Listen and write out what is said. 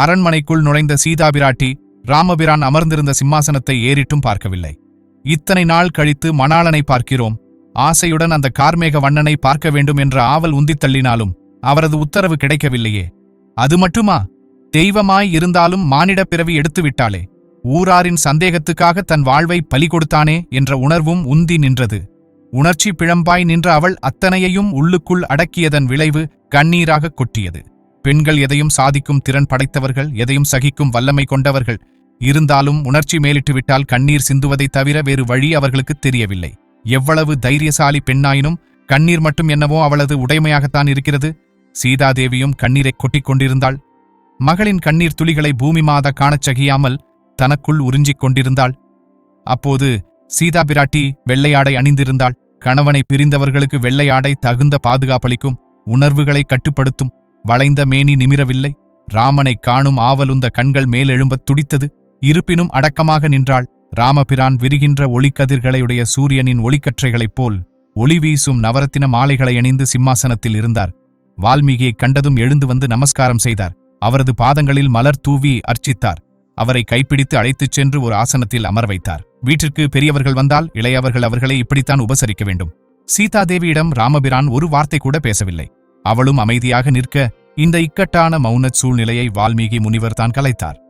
அரண்மனைக்குள் நுழைந்த சீதாபிராட்டி ராமபிரான் அமர்ந்திருந்த சிம்மாசனத்தை ஏறிட்டும் பார்க்கவில்லை. இத்தனை நாள் கழித்து மணாளனை பார்க்கிறோம். ஆசையுடன் அந்த கார்மேக வண்ணனை பார்க்க வேண்டும் என்ற ஆவல் உந்தித் தள்ளினாலும் அவரது உத்தரவு கிடைக்கவில்லையே. அது மட்டுமா? தெய்வமாய் இருந்தாலும் மானிடப் பிறவி எடுத்துவிட்டாளே ஊராரின் சந்தேகத்துக்காக தன் வாழ்வை பலி கொடுத்தானே என்ற உணர்வும் உந்தி நின்றது. உணர்ச்சி பிழம்பாய் நின்ற அவள் அத்தனையையும் உள்ளுக்குள் அடக்கியதன் விளைவு கண்ணீராகக் கொட்டியது. பெண்கள் எதையும் சாதிக்கும் திறன் படைத்தவர்கள் எதையும் சகிக்கும் வல்லமை கொண்டவர்கள். இருந்தாலும் உணர்ச்சி மேலிட்டு விட்டால் கண்ணீர் சிந்துவதைத் தவிர வேறு வழி அவர்களுக்கு தெரியவில்லை. எவ்வளவு தைரியசாலி பெண்ணாயினும் கண்ணீர் மட்டும் என்னவோ அவளது உடைமையாகத்தான் இருக்கிறது. சீதாதேவியும் கண்ணீரை கொட்டிக் கொண்டிருந்தாள். மகளின் கண்ணீர் துளிகளை பூமி மாதா காணச் சகியாமல் தனக்குள் உறிஞ்சிக் கொண்டிருந்தாள். அப்போது சீதா பிராட்டி வெள்ளையாடை அணிந்திருந்தாள். கணவனை பிரிந்தவர்களுக்கு வெள்ளையாடை தகுந்த பாதுகாப்பளிக்கும் உணர்வுகளை கட்டுப்படுத்தும் வளைந்த மேனி நிமிரவில்லை. ராமனை காணும் ஆவலுந்த கண்கள் மேலெழும்பத் துடித்தது. இருப்பினும் அடக்கமாக நின்றாள். ராமபிரான் விரிகின்ற ஒளிக்கதிர்களையுடைய சூரியனின் ஒளிக்கற்றைகளைப் போல் ஒளி வீசும் நவரத்தின மாலைகளை அணிந்து சிம்மாசனத்தில் இருந்தார். வால்மீகியைக் கண்டதும் எழுந்து வந்து நமஸ்காரம் செய்தார். அவரது பாதங்களில் மலர் தூவி அர்ச்சித்தார். அவரை கைப்பிடித்து அழைத்துச் சென்று ஒரு ஆசனத்தில் அமர் வைத்தார். வீட்டிற்கு பெரியவர்கள் வந்தால் இளையவர்கள் அவர்களை இப்படித்தான் உபசரிக்க வேண்டும். சீதாதேவியிடம் ராமபிரான் ஒரு வார்த்தை கூட பேசவில்லை. அவளும் அமைதியாக நிற்க இந்த இக்கட்டான மௌனச் சூழ்நிலையை வால்மீகி முனிவர் தான் கலைத்தார்.